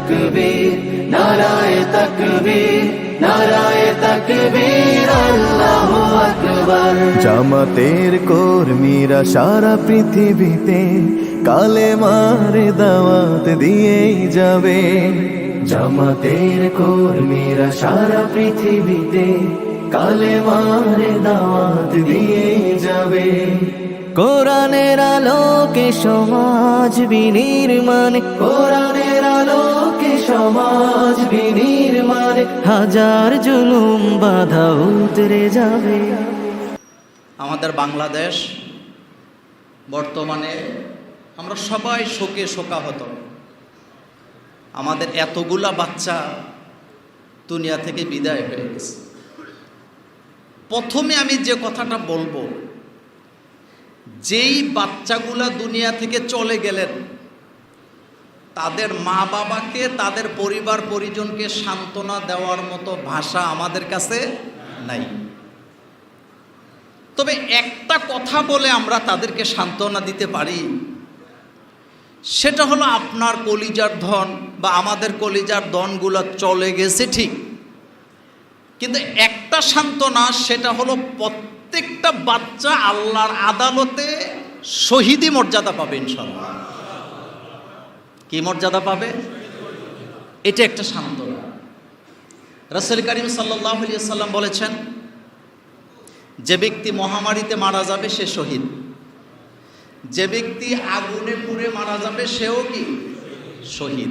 তকবীর নারায় তকবীর নারায় তকবীর আল্লাহু আকবার জামাতের কর্মীরা সারা পৃথিবীতে কালে মারে দাওয়াত দিয়েই যাবে জামাতের কর্মীরা সারা পৃথিবীতে কালে মারে দাওয়াত দিয়ে যাবে কোরআনের আলোকে সমাজ বিনির্মাণ কোরআনের সমাজ বিনির্মাণ, হাজার জুলুম বাধা উতরে যাবে। আমাদের বাংলাদেশ বর্তমানে আমরা সবাই শোকে শোকা শোকাহত। আমাদের এতগুলা বাচ্চা দুনিয়া থেকে বিদায় হয়ে গেছে। প্রথমে আমি যে কথাটা বলব, যেই বাচ্চাগুলা দুনিয়া থেকে চলে গেলেন তাদের মা বাবাকে, তাদের পরিবার পরিজনকে সান্ত্বনা দেওয়ার মতো ভাষা আমাদের কাছে নাই। তবে একটা কথা বলে আমরা তাদেরকে সান্ত্বনা দিতে পারি, সেটা হলো আপনার কলিজার ধন বা আমাদের কলিজার ধনগুলো চলে গেছে ঠিক। কিন্তু একটা সান্ত্বনা, সেটা হলো প্রত্যেকটা বাচ্চা আল্লাহর আদালতে শহীদি মর্যাদা পাবে ইনশাল্লাহ কি মর্যাদা পাবে? এটা একটা সান্ত্বনা। রাসেল করিম সাল্লাম বলেছেন, যে ব্যক্তি মহামারীতে মারা যাবে, সে শহীদ। যে ব্যক্তি আগুনে পুড়ে মারা যাবে, সেও কি? শহীদ।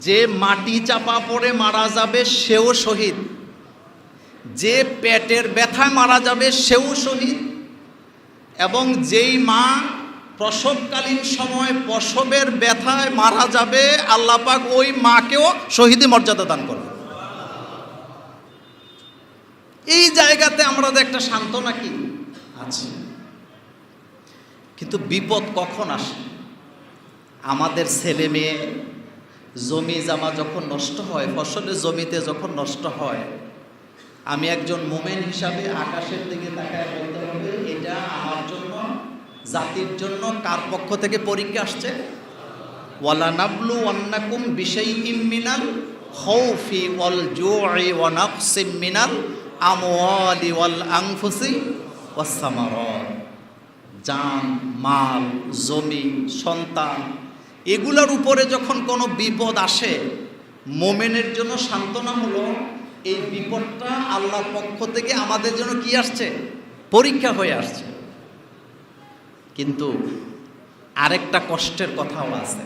যে মাটি চাপা পড়ে মারা যাবে, সেও শহীদ। যে পেটের ব্যথায় মারা যাবে, সেও শহীদ। এবং যেই মা প্রসবকালীন সময় প্রসবের ব্যথায় মারা যাবে, আল্লাপাক ওই মাকেও শহীদি মর্যাদা দান করবে। এই জায়গাতে আমরা একটা সান্ত্বনা কি? আছে। কিন্তু বিপদ কখন আসে? আমাদের ছেলে মেয়ে, জমি জামা যখন নষ্ট হয়, ফসলের জমিতে যখন নষ্ট হয়, আমি একজন মোমেন হিসাবে আকাশের দিকে তাকায় বলতে হবে, এটা জাতির জন্য কার পক্ষ থেকে পরীক্ষা আসছে? ওয়ালা নাবলু ওয়ান্নাকুম বিশাই মিনাল খৌফি ওয়াল জুই ওয়া নাকসিম মিনাল আমওয়ালি ওয়াল আনফুসি ওয়াস সামারাত। জান, মাল, জমি, সন্তান, এগুলোর উপরে যখন কোনো বিপদ আসে, মোমেনের জন্য সান্ত্বনা হলো এই বিপদটা আল্লাহর পক্ষ থেকে আমাদের জন্য কি আসছে? পরীক্ষা হয়ে আসছে। কিন্তু আরেকটা কষ্টের কথাও আছে।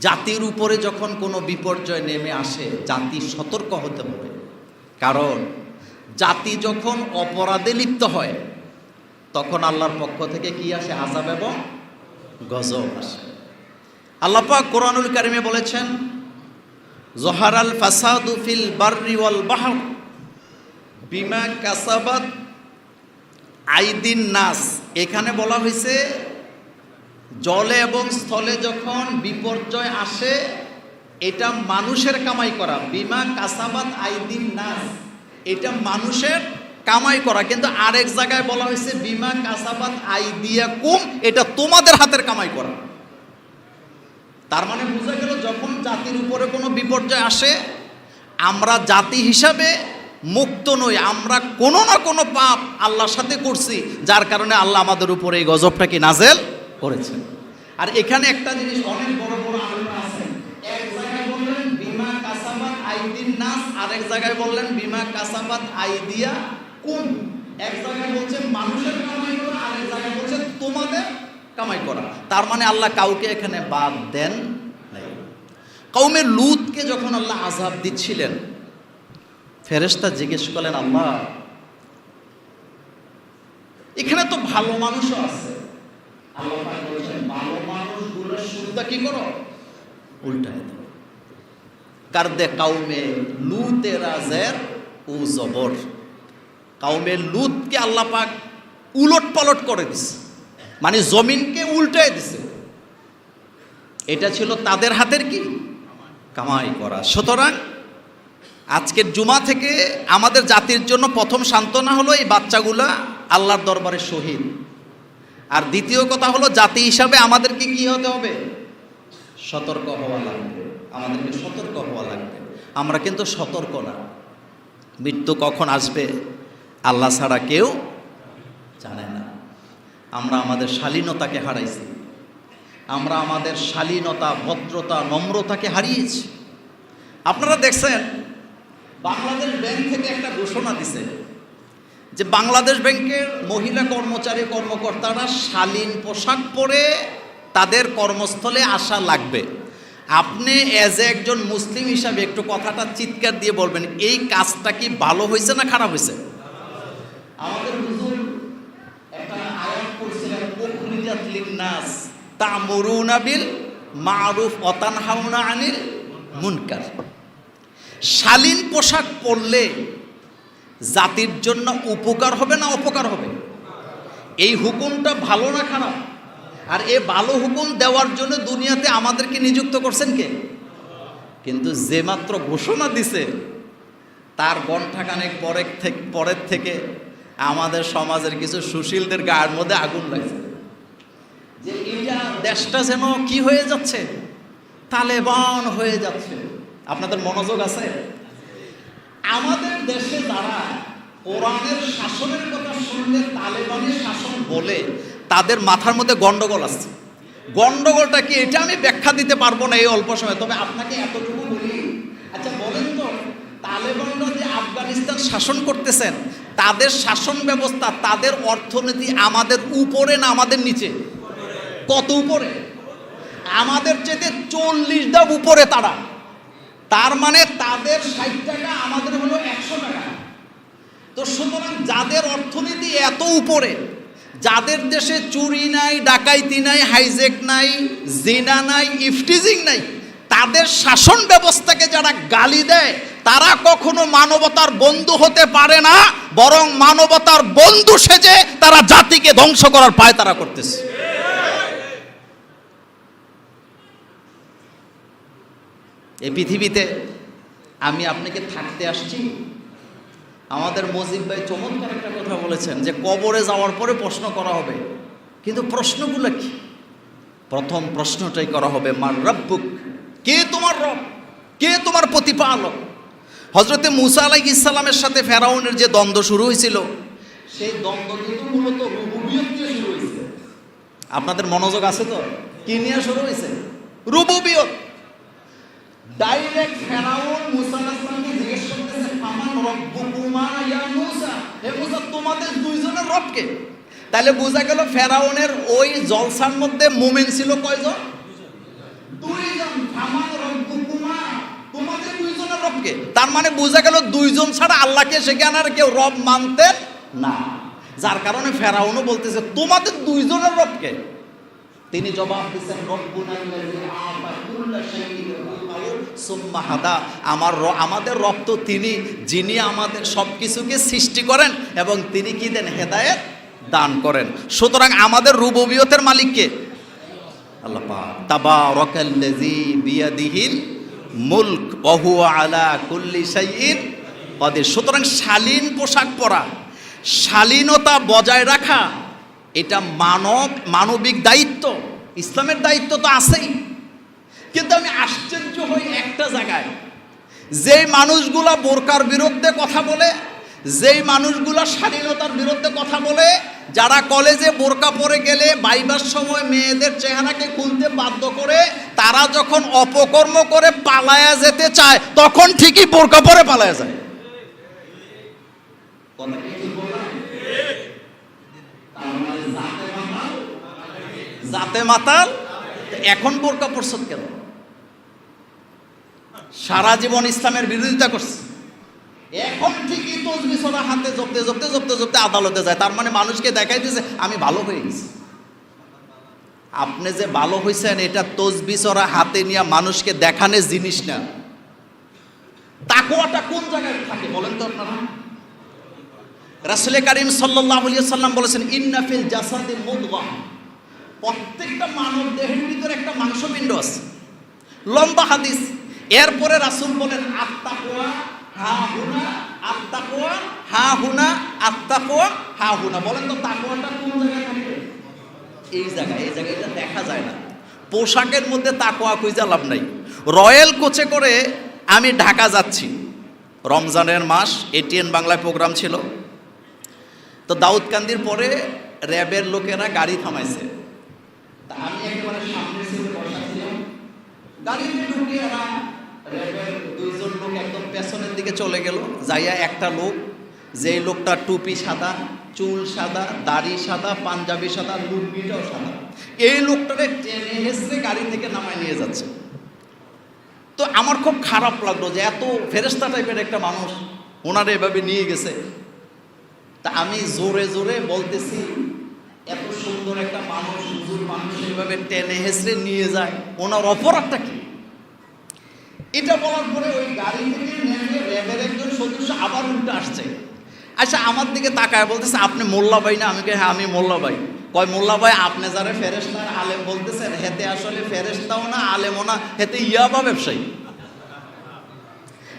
জাতির উপরে যখন কোনো বিপর্যয় নেমে আসে, জাতি সতর্ক হতে হবে। কারণ জাতি যখন অপরাধে লিপ্ত হয়, তখন আল্লাহর পক্ষ থেকে কি আসে? আজাব এবং গজব আসে। আল্লাপাক কোরআনুল কারিমে বলেছেন, জহারাল ফাসাদু ফিল বাররি ওয়াল বাহর, বিমা কাসাবাত আইদিন নাস। এখানে বলা হয়েছে, জলে এবং স্থলে যখন বিপর্যয় আসে, এটা মানুষের কামাই করা। বিমা কাসাবাত আইদিন নাস। এটা মানুষের কামাই করা। কিন্তু আরেক জায়গায় বলা হয়েছে, বিমা কাসাবাত আইদিয়া কুম এটা তোমাদের হাতের কামাই করা। তার মানে বোঝা গেল, যখন জাতির উপরে কোনো বিপর্যয় আসে, আমরা জাতি হিসাবে মুক্ত নই, আমরা কোনো না কোনো পাপ আল্লাহর সাথে করছি, যার কারণে আল্লাহ আমাদের উপরে এই গজবটাকে নাজেল করেছেন। আর এখানে একটা জিনিস অনেক বড় বড় আছে। এক জায়গায় আইদিন নাস আরেক জায়গায় বললেন, বিমা কাসাবাত আইদিয়া কুম এক জায়গায় বলছে, মানুষের কামাই করা আরেক জায়গায় বলছে, তোমাদের কামাই করা তার মানে আল্লাহ কাউকে এখানে বাদ দেন কৌমে লুতকে যখন আল্লাহ আজাব দিচ্ছিলেন ফেরেস্তা জিজ্ঞেস করলেন, আল্লাহ, এখানে তো ভালো মানুষও আছে। উল্টায় লুতকে উলট করে মানে জমিনকে উল্টায় দিছে। এটা ছিল তাদের হাতের কি? কামাই করা। সুতরাং আজকের জুমা থেকে আমাদের জাতির জন্য প্রথম সান্ত্বনা হলো এই বাচ্চাগুলা আল্লাহর দরবারে শহীদ। আর দ্বিতীয় কথা হলো জাতি হিসাবে আমাদেরকে কি হতে হবে? সতর্ক হওয়া লাগবে। আমাদেরকে সতর্ক হওয়া লাগবে। আমরা কিন্তু সতর্ক না। মৃত্যু কখন আসবে আল্লাহ ছাড়া কেউ জানে না। আমরা আমাদের শালীনতাকে হারাইছি। আমরা আমাদের শালীনতা, ভদ্রতা, নম্রতাকে হারিয়েছি। আপনারা দেখছেন বাংলাদেশ ব্যাংক থেকে একটা ঘোষণা দিছে যে বাংলাদেশ ব্যাংকের মহিলা কর্মচারী কর্মকর্তারা শালীন পোশাক পরে তাদের কর্মস্থলে আসা লাগবে। আপনি অ্যাজ এ একজন মুসলিম হিসাবে একটু কথাটা চিৎকার দিয়ে বলবেন, এই কাজটা কি ভালো হয়েছে না খারাপ হয়েছে? আমাদের হুজুর বিল মারুফ ওয়া তানহাউনা আনিল মুনকার। শালীন পোশাক পরলে জাতির জন্য উপকার হবে না অপকার হবে? এই হুকুমটা ভালো না খারাপ? আর এ ভালো হুকুম দেওয়ার জন্য দুনিয়াতে আমাদেরকে নিযুক্ত করছেন কে? কিন্তু যে মাত্র ঘোষণা দিছে, তার ঘণ্টাখানেক থেকে, পরের থেকে আমাদের সমাজের কিছু সুশীলদের গায়ের মধ্যে আগুন লাগছে। যে এটা দেশটা যেন কি হয়ে যাচ্ছে? তালেবান হয়ে যাচ্ছে। আপনাদের মনোযোগ আছে? আমাদের দেশে যারা কোরআনের শাসনের কথা শুনলে তালেবানের শাসন বলে, তাদের মাথার মধ্যে গন্ডগোল আছে। গন্ডগোলটা কি এটা আমি ব্যাখ্যা দিতে পারব না এই অল্প সময়, তবে আপনাকে এতটুকু বলি। আচ্ছা বলেন তো, তালেবানরা যে আফগানিস্তান শাসন করতেছেন, তাদের শাসন ব্যবস্থা, তাদের অর্থনীতি আমাদের উপরে না আমাদের নিচে? কত উপরে? আমাদের চেয়ে চল্লিশ ধাপ উপরে তারা। তার মানে তাদের ষাট টাকা, আমাদের হলো একশো টাকা। তো সুতরাং যাদের অর্থনীতি এত উপরে, যাদের দেশে চুরি নাই, ডাকাইতি নাই হাইজেক নাই, জিনা নাই, ইফটিজিং নাই, তাদের শাসন ব্যবস্থাকে যারা গালি দেয়, তারা কখনো মানবতার বন্ধু হতে পারে না, বরং মানবতার বন্ধু সেজে তারা জাতিকে ধ্বংস করার পায় তারা করতেছে। পৃথিবীতে আমি আপনাকে থাকতে আসছি। আমাদের মজিদ ভাই চমৎকার একটা কথা বলেছেন যে কবরে যাওয়ার পরে প্রশ্ন করা হবে। কিন্তু প্রশ্নগুলো কি? প্রথম প্রশ্নটাই করা হবে, মার রব্বুক, কে তোমার রব? কে তোমার প্রতিপালক? হজরতে মুসা আলাই ইসলামের সাথে ফেরাউনের যে দ্বন্দ্ব শুরু হয়েছিল, সেই দ্বন্দ্ব কিন্তু মূলত আপনাদের মনোযোগ আছে তো? কি নিয়ে শুরু হয়েছে? রুবুবিয়ত। ডাইরেক্ট ফেরাউন মুসা জিজ্ঞেস করতেছে ইয়া মুসা? হে মুসা, তোমাদের দুইজনের রব কে তাহলে বোঝা গেল ফেরাউনের ওই জলসার মধ্যে মুমিন ছিল কয়জন? দুইজন। তোমাদের দুইজনের রব কে তার মানে বোঝা গেল দুইজন ছাড়া আল্লাহকে সেখানে আর কেউ রব মানতেন না। যার কারণে ফেরাউনও বলতেছে, তোমাদের দুইজনের রবকে? তিনি জবাব দিচ্ছেন রব্বুনাল্লাযী সুম্মা হাদা। আমার আমাদের রব তো তিনি, যিনি আমাদের সব কিছুকে সৃষ্টি করেন এবং তিনি কি দেন? হেদায়েত দান করেন। সুতরাং আমাদের রুবুবিয়তের মালিক কে? আল্লাহ মুলক আলা সুতরাং শালীন পোশাক পরা, শালীনতা বজায় রাখা, এটা মানব, মানবিক দায়িত্ব। ইসলামের দায়িত্ব তো আছেই। কিন্তু আমি আশ্চর্য হই একটা জায়গায়। যেই মানুষগুলা বোরকার বিরুদ্ধে কথা বলে যেই মানুষগুলা স্বাধীনতার বিরুদ্ধে কথা বলে যারা কলেজে বোরকা পরে গেলে বাইবার সময় মেয়েদের চেহারাকে খুলতে বাধ্য করে তারা যখন অপকর্ম করে পালায়া যেতে চায় তখন ঠিকই বোরকা পরে পালায়া যায়। মানে জাতে মাতাল, এখন বোরকা পরছত কেন? সারা জীবন ইসলামের বিরোধিতা করছে। এখন ঠিকই তসবি সোনা হাতে জপতে জপতে জপতে জপতে আদালতে যায়। তার মানে মানুষকে দেখাই দিয়েছে আমি ভালো হয়ে গেছি। আপনি যে ভালো হয়েছেন এটা তসবি চড়া হাতে নিয়ে মানুষকে দেখানোর জিনিস না। তাকোয়াটা কোন জায়গায় থাকে বলেন তো আপনারা? রাসুলে কারিম সাল্লাহ সাল্লাম বলেছেন ইন্নাফিল জাসাদি মুদগা। প্রত্যেকটা মানব দেহের ভিতরে একটা মাংসপিণ্ড আছে। লম্বা হাদিস। এরপরে রাসুল বলেন আত্মাকোয়া হা হুনা আত্মাকোয়া হা হুনা হা হুনা। বলেন তো, তাকোয়াটা কোন জায়গায় এই জায়গায় এই জায়গায় এটা দেখা যায় না। পোশাকের মধ্যে তাকোয়া খুঁজে লাভ নাই। রয়্যাল কোচে করে আমি ঢাকা যাচ্ছি। রমজানের মাস এটিএন বাংলায় প্রোগ্রাম ছিল। তো দাউদকান্দির পরে র্যাবের লোকেরা গাড়ি থামাইছে। তা আমি একেবারে সামনে সিটে বসা ছিলাম। দুইজন লোক একদম পেছনের দিকে চলে গেল। যাইয়া একটা লোক, যেই লোকটা টুপি সাদা, চুল সাদা, দাড়ি সাদা, পাঞ্জাবি সাদা, লুঙ্গিটাও সাদা। এই লোকটারে টেনে হেসে গাড়ি থেকে নামায় নিয়ে যাচ্ছে। তো আমার খুব খারাপ লাগল যে এত ফেরেস্তা টাইপের একটা মানুষ ওনারা এভাবে নিয়ে গেছে। তা আমি জোরে জোরে বলতেছি, এত সুন্দর একটা মানুষ, হুজুর মানুষ এভাবে টেনে হেসড়ে নিয়ে যায়। ওনার অপরাধটা কি? এটা বলার পরে ওই গাড়ি থেকে র্যাবের একজন সদস্য আবার উল্টে আসছে। আচ্ছা আমার দিকে তাকায়, বলতেছে, আপনি মোল্লা ভাই না? আমি হ্যাঁ আমি মোল্লা ভাই। কয়, মোল্লা ভাই, আপনি যারা ফেরেস্তা আলেম বলতেছেন, হেতে আসলে ফেরেস্তাও না, আলেমও না, হেতে ইয়াবা ব্যবসায়ী?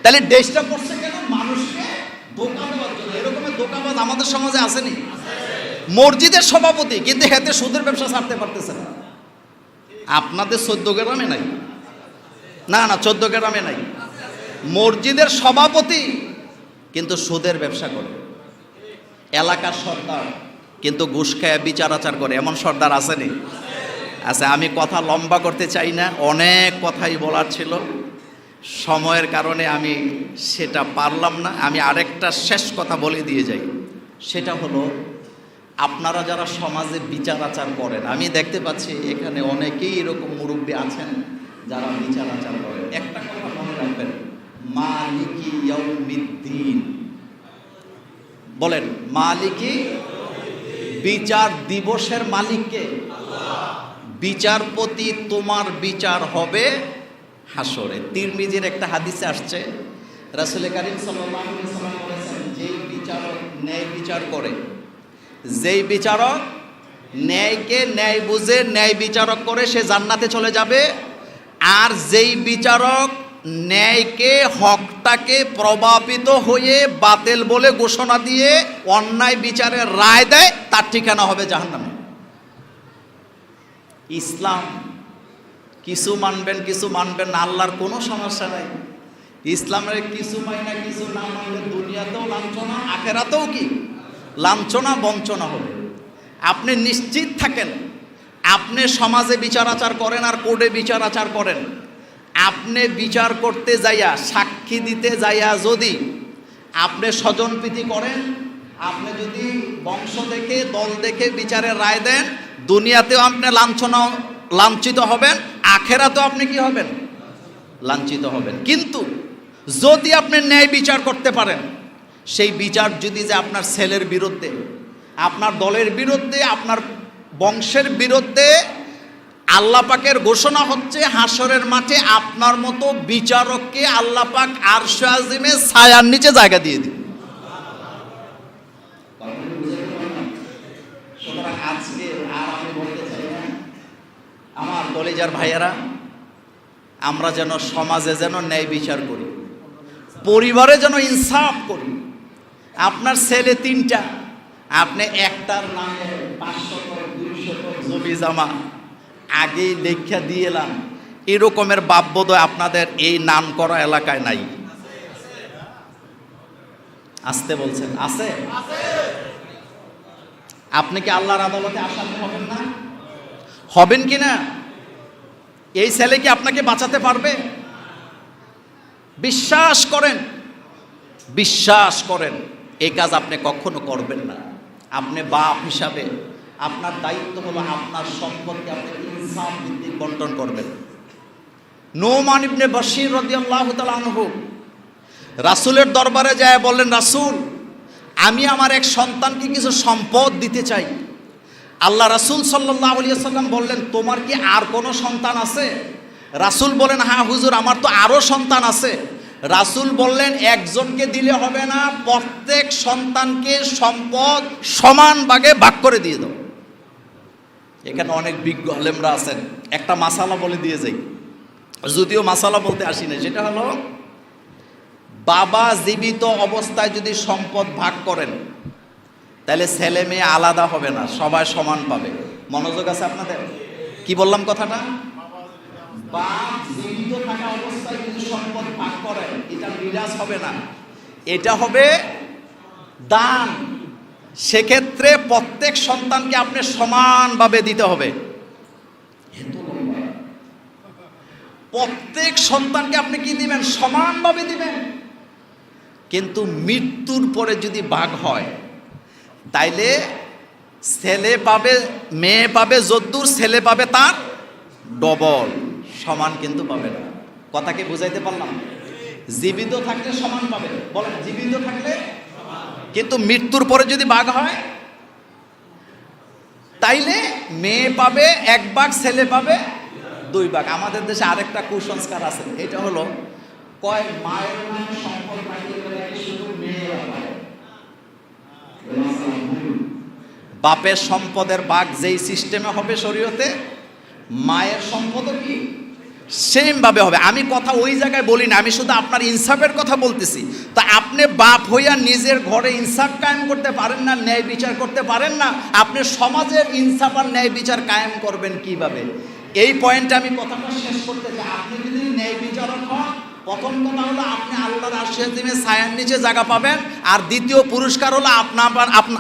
তাহলে দেশটা পড়ছে কেন? মানুষকে ধোকা দেওয়ার জন্য। এরকমের আমাদের সমাজে আসেনি। মসজিদের সভাপতি, কিন্তু হেতে সুদের ব্যবসা ছাড়তে পারতেছে না। আপনাদের চোদ্দ গ্রামে নাই। না না, চোদ্দ গ্রামে নাই। মসজিদের সভাপতি, কিন্তু সুদের ব্যবসা করে। এলাকার সর্দার, কিন্তু ঘুষ খায় বিচার আচার করে। এমন সর্দার আসেনি। আচ্ছা আমি কথা লম্বা করতে চাই না, অনেক কথাই বলার ছিল। সময়ের কারণে আমি সেটা পারলাম না। আমি আরেকটা শেষ কথা বলে দিয়ে যাই। সেটা হলো, আপনারা যারা সমাজে বিচার আচার করেন, আমি দেখতে পাচ্ছি এখানে অনেকেই এরকম মুরব্বী আছেন। যারা বিচার আচার করে, একটা কথা মনে রাখবেন, মালিকি বলেন, মালিকি বিচার দিবসের মালিককে। বিচারপতি তোমার বিচার হবে হাসরে। তিরমিজির একটা হাদিসে আসছে, রাসুল করিম সাল্লাম বলেছেন, যেই বিচারক ন্যায় বিচার করে, যেই বিচারক ন্যায়কে ন্যায় বুঝে ন্যায় বিচারক করে, সে জান্নাতে চলে যাবে। আর যেই বিচারক ন্যায়কে, হকটাকে প্রভাবিত হয়ে বাতিল বলে ঘোষণা দিয়ে অন্যায় বিচারের রায় দেয়, তার ঠিকানা হবে জাহান্নামে। ইসলাম কিছু মানবেন কিছু মানবেন আল্লাহর কোনো সমস্যা নাই। ইসলামের কিছু মাই না, কিছু না মানলে দুনিয়াতেও লাঞ্ছনা, আখেরাতেও কি? লাঞ্ছনা, বঞ্চনা হবে। আপনি নিশ্চিত থাকেন আপনি সমাজে বিচার আচার করেন আর কোর্টে বিচার আচার করেন। আপনি বিচার করতে যাইয়া, সাক্ষী দিতে যাইয়া যদি আপনি স্বজনপ্রীতি করেন, আপনি যদি বংশ দেখে, দল দেখে বিচারের রায় দেন, দুনিয়াতেও আপনি লাঞ্ছনা, লাঞ্ছিত হবেন, আখেরাতেও আপনি কি হবেন? লাঞ্ছিত হবেন। কিন্তু যদি আপনি ন্যায় বিচার করতে পারেন, সেই বিচার যদি যে আপনার ছেলের বিরুদ্ধে, আপনার দলের বিরুদ্ধে, আপনার বংশের বিরুদ্ধে আল্লাহ পাকের ঘোষণা হচ্ছে হাসরের মাঠে আপনার মতো বিচারককে আল্লাহ পাক আরশে আজিমে ছায়ার নিচে জায়গা দিয়ে দিন আর আমার কলেজার ভাইয়েরা, আমরা যেন সমাজে যেন ন্যায় বিচার করি, পরিবারে যেন ইনসাফ করি। আপনার ছেলে তিনটা আপনি একটার নামে পাঁচশো দুইশো জমি জামা। আগেই লেখা দিয়ে এলাম। এরকমের বাব্যদয় আপনাদের এই নাম করা এলাকায় নাই। আসতে বলছেন। আছে? আপনি কি আল্লাহর আদালতে আসামি হবেন না? হবেন কি না? এই ছেলে কি আপনাকে বাঁচাতে পারবে? বিশ্বাস করেন। বিশ্বাস করেন। এই কাজ আপনি কখনো করবেন না। আপনি বাপ হিসাবে, আপনার দায়িত্ব হলো আপনার সম্পদকে আপনি ইনসাফ ভিত্তিক বন্টন করবেন। নোমান ইবনে বশির রাদিয়াল্লাহু তাআলা আনহু রাসূলের দরবারে যায় বললেন, রাসূল, আমি আমার এক সন্তানকে কিছু সম্পদ দিতে চাই। আল্লাহ রাসূল আলাইহি সাল্লাম বললেন, তোমার কি আর কোনো সন্তান আছে? রাসূল বলেন হ্যাঁ হুজুর, আমার তো আরও সন্তান আছে। রাসূল বললেন, একজনকে দিলে হবে না, প্রত্যেক সন্তানকে সম্পদ সমান ভাগে ভাগ করে দিয়ে দাও। এখানে অনেক বিজ্ঞ আলেমরা আছেন। একটা মাসালা বলে দিয়ে যাই। যদিও মাসালা বলতে আসি না সেটা হলো, বাবা জীবিত অবস্থায় যদি সম্পদ ভাগ করেন, তাহলে ছেলে মেয়ে আলাদা হবে না, সবাই সমান পাবে। মনোযোগ আছে আপনাদের? কি বললাম কথাটা? বাপ জীবিত থাকা করেন এটা বিরাজ হবে না। এটা হবে দান। সেক্ষেত্রে প্রত্যেক সন্তানকে আপনি সমানভাবে দিতে হবে। প্রত্যেক সন্তানকে আপনি কি দিবেন? সমানভাবে দিবেন। কিন্তু মৃত্যুর পরে যদি বাঘ হয়, তাইলে ছেলে পাবে, মেয়ে পাবে যদ্দূর, ছেলে পাবে তার ডবল। সমান কিন্তু পাবে না। কথাকে বুঝাইতে পারলাম। জীবিত থাকলে সমান পাবে বলেন, জীবিত থাকলে? কিন্তু মৃত্যুর পরে যদি বাঘ হয়, তাইলে মেয়ে পাবে, এক বাঘ, ছেলে পাবে, দুই ভাগ আমাদের দেশে আরেকটা কুসংস্কার আছে। এটা হলো, কয় মেয়েরা বাপের সম্পদের বাঘ যেই সিস্টেমে হবে শরীয়তে, মায়ের সম্পদও কি? সেম ভাবে হবে। আমি কথা ওই জায়গায় বলি না আমি শুধু আপনার ইনসাফের কথা বলতেছি। তা আপনি বাপ হইয়া নিজের ঘরে ইনসাফ কায়েম করতে পারেন না, ন্যায় বিচার করতে পারেন না? আপনি সমাজের ইনসাফ আর ন্যায় বিচার কায়েম করবেন কীভাবে? এই পয়েন্টে আমি কথাটা শেষ করতে চাই। আপনি যদি ন্যায় বিচারক হন, প্রথম কথা হলো আপনি আল্লাহর আশিমে ছায়ার নিচে জায়গা পাবেন। আর দ্বিতীয় পুরস্কার হলো আপনার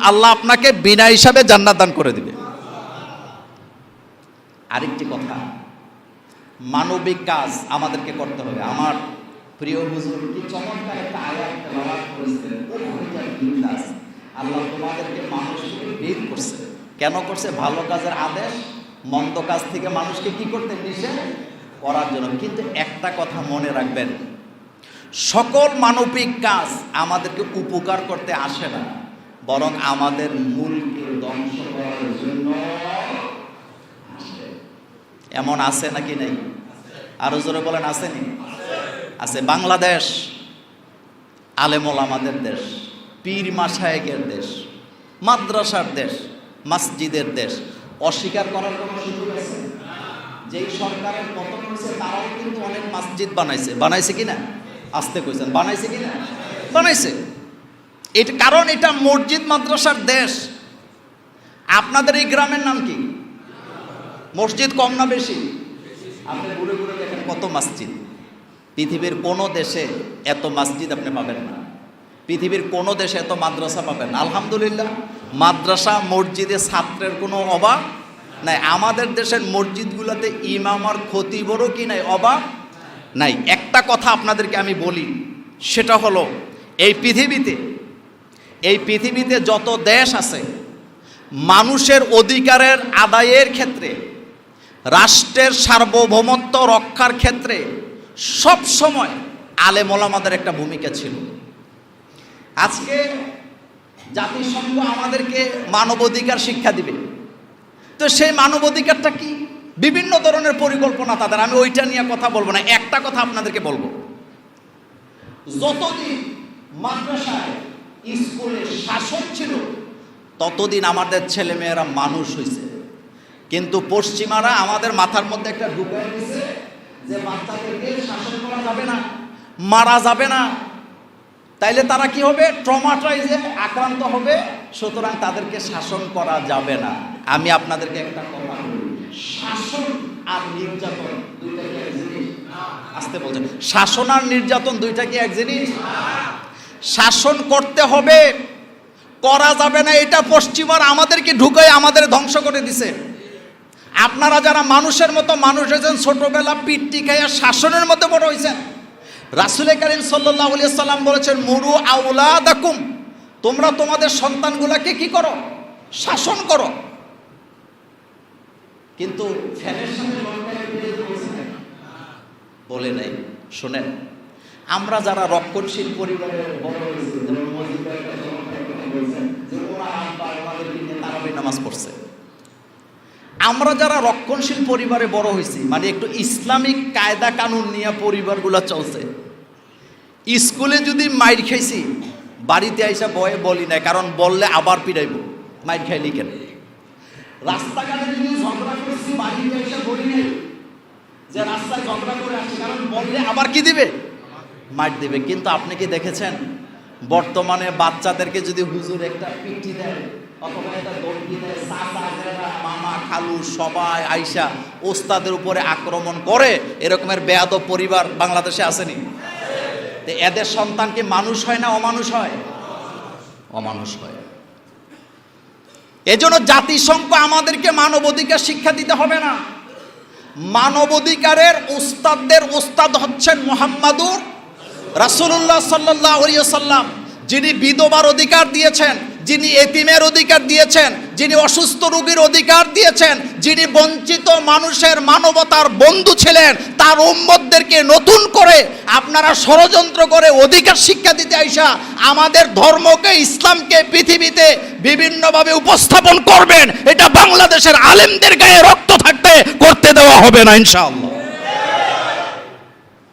আল্লাহ আপনাকে বিনা হিসাবে জান্নাত দান করে দিবে। আরেকটি কথা। মানবিক কাজ আমাদেরকে করতে হবে। আমার প্রিয় হুজুর, কি চমৎকার একটা আয়াত ও ভূমিকার বিন্দাস। আল্লাহ তোমাদেরকে মানুষকে বের করছে। কেন করছে? ভালো কাজের আদেশ, মন্দ কাজ থেকে মানুষকে কি করতে নিষেধ? করার জন্য। কিন্তু একটা কথা মনে রাখবেন, সকল মানবিক কাজ আমাদেরকে উপকার করতে আসে না, বরং আমাদের মূলকে ধ্বংস করার জন্য। এমন আছে নাকি নেই? আরও জোরে বলেন আসেনি আছে। বাংলাদেশ আলেমল আমাদের দেশ, পীর মাসায়েকের দেশ, মাদ্রাসার দেশ, মসজিদের দেশ। অস্বীকার করার কোনো সুযোগ আছে? যেই সরকারের পতন হয়েছে তারাও কিন্তু অনেক মসজিদ বানাইছে। বানাইছে কি না? আসতে কইছেন, বানাইছে কি না? বানাইছে। এটা কারণ এটা মসজিদ, মাদ্রাসার দেশ। আপনাদের এই গ্রামের নাম কি? মসজিদ কম না বেশি? আপনি ঘুরে ঘুরে দেখেন কত মসজিদ। পৃথিবীর কোনো দেশে এত মসজিদ আপনি পাবেন না। পৃথিবীর কোনো দেশে এত মাদ্রাসা পাবেন আলহামদুলিল্লাহ, মাদ্রাসা, মসজিদে ছাত্রের কোনো অভাব নাই। আমাদের দেশের মসজিদগুলোতে ইমাম আর খতিবরও কি নাই? অভাব নাই। একটা কথা আপনাদেরকে আমি বলি, সেটা হলো, এই পৃথিবীতে এই পৃথিবীতে যত দেশ আছে, মানুষের অধিকারের আদায়ের ক্ষেত্রে রাষ্ট্রের সার্বভৌমত্ব রক্ষার ক্ষেত্রে সব সময় আলেমোলামাদের একটা ভূমিকা ছিল। আজকে জাতিসংঘ আমাদেরকে মানবাধিকার শিক্ষা দিবে। তো সেই মানবাধিকারটা কি? বিভিন্ন ধরনের পরিকল্পনা তাদের। আমি ওইটা নিয়ে কথা বলব না, একটা কথা আপনাদেরকে বলব। যতদিন মাদ্রাসায় স্কুলে শাসন ছিল, ততদিন আমাদের ছেলেমেয়েরা মানুষ হয়েছে কিন্তু পশ্চিমারা আমাদের মাথার মধ্যে একটা ঢুকাই দিছে যে বাচ্চাদেরকে শাসন করা যাবে না, মারা যাবে না। তাইলে তারা কি হবে? ট্রমাটাইজে আক্রান্ত হবে, সুতরাং তাদেরকে শাসন করা যাবে না। আমি আপনাদেরকে একটা কথা শাসন আর নির্যাতন দুইটা কি এক জিনিস? আসতে বলছেন, শাসন আর নির্যাতন দুইটা কি এক জিনিস? শাসন করতে হবে, করা যাবে না, এটা পশ্চিমার আমাদেরকে ঢুকাই আমাদের ধ্বংস করে দিছে। আপনারা যারা মানুষের মতো মানুষ হয়েছেন, ছোটবেলা পিট্টি খাইয়া শাসনের মধ্যে বড় হয়েছেন। রাসুল করিম সাল্লাহ সাল্লাম বলেছেন, মুরু আউলা দাকুম তোমরা তোমাদের সন্তানগুলাকে কি করো? শাসন করো। কিন্তু। বলে নাই। শোনেন, আমরা যারা রক্ষণশীল পরিবারের নামাজ পড়ছে। আমরা যারা রক্ষণশীল পরিবারে বড় হয়েছি মানে একটু ইসলামিক কায়দা কানুন নিয়ে পরিবারগুলো চলছে। স্কুলে যদি মাইর খাইছি, বাড়িতে আইসা বয়ে বলি না কারণ বললে আবার পিড়াইব। মাইর খাইলি কেন? রাস্তাঘাটে যদি ঝগড়া করছি, বাড়িতে আইসা বলি নাই, যে রাস্তায় ঝগড়া করে আসছি, কারণ বললে আবার কি দিবে? মার দেবে। কিন্তু আপনি কি দেখেছেন? বর্তমানে বাচ্চাদেরকে যদি হুজুর একটা পিটি দেয় মামা খালু সবাই আইসা ওস্তাদের উপরে আক্রমণ করে, এরকমের বেয়াদব পরিবার বাংলাদেশে আসেনি। এদের সন্তান কি মানুষ হয় না অমানুষ হয়? অমানুষ হয়। এজন্য জাতিসংঘ আমাদেরকে মানবাধিকার শিক্ষা দিতে হবে না। মানবাধিকারের উস্তাদদের উস্তাদ হচ্ছেন মোহাম্মদুর রাসূলুল্লাহ সাল্লাল্লাহু আলাইহি সাল্লাম যিনি বিধবার অধিকার দিয়েছেন। যিনি এতিমের অধিকার দিয়েছেন, যিনি অসুস্থ রোগীর অধিকার দিয়েছেন, যিনি বঞ্চিত মানুষের মানবতার বন্ধু ছিলেন, তার উম্মতদেরকে নতুন করে আপনারা ষড়যন্ত্র করে অধিকার শিক্ষা দিতে আইসা আমাদের ধর্মকে, ইসলামকে, পৃথিবীতে বিভিন্নভাবে উপস্থাপন করবেন। এটা বাংলাদেশের আলেমদের গায়ে রক্ত থাকতে করতে দেওয়া হবে না, ইনশাআল্লাহ।